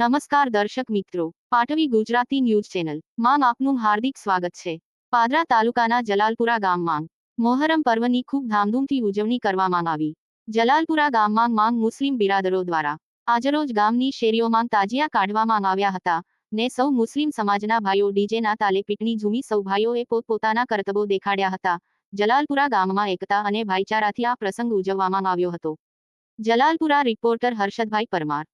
નમસ્કાર દર્શક મિત્રો પાટવી ગુજરાતી ન્યૂઝ ચેનલ. માં આપનું હાર્દિક સ્વાગત છે. પાદરા તાલુકાના જલાલપુરા ગામમાં મોહરમ પર્વની ખૂબ ધામધૂમથી ઉજવણી કરવામાં આવી. જલાલપુરા ગામમાં માંગ મુસ્લિમ બિરાદરો દ્વારા આજરોજ ગામની શેરીઓમાં તાજિયા કાઢવામાં આવ્યા હતા ને સૌ મુસ્લિમ સમાજના ભાઈઓ ડીજેના તાલે પીટની ઝૂમી સૌ ભાઈઓએ પોતપોતાના કરતબો દેખાડ્યા હતા. જલાલપુરા ગામમાં એકતા અને ભાઈચારાથી આ પ્રસંગ ઉજવવામાં આવ્યો હતો. જલાલપુરા રિપોર્ટર હર્ષદભાઈ પરમાર